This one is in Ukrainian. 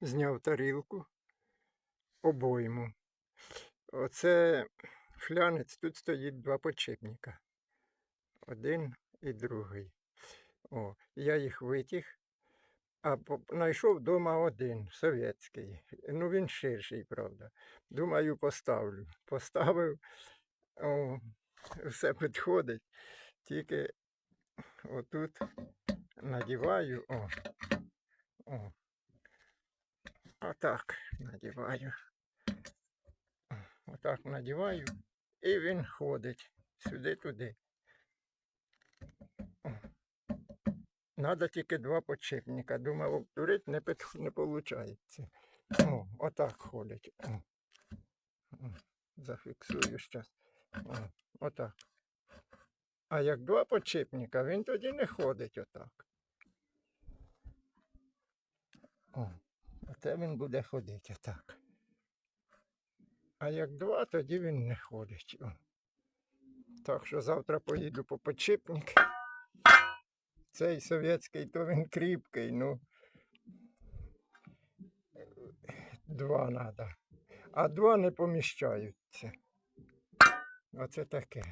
зняв тарілку, обойму. Оце флянець, тут стоїть два подшипника. Один і другий. О, я їх витяг, а знайшов вдома один, совєтський. Ну він ширший, правда. Думаю, поставлю. Поставив, о, все підходить. Тільки отут надіваю. О, о. Отак надіваю. Отак надіваю, і він ходить сюди-туди. Надо тільки два подшипника. Думав, обдурити не, під... не виходить. О, отак ходить. О. Зафіксую зараз. Отак. А як два подшипника, він тоді не ходить отак. О, оце він буде ходити отак. А як два, тоді він не ходить. Так що завтра поїду по подшипник. Цей совєтський, то він кріпкий, ну. Два треба. А два не поміщаються. Оце таке.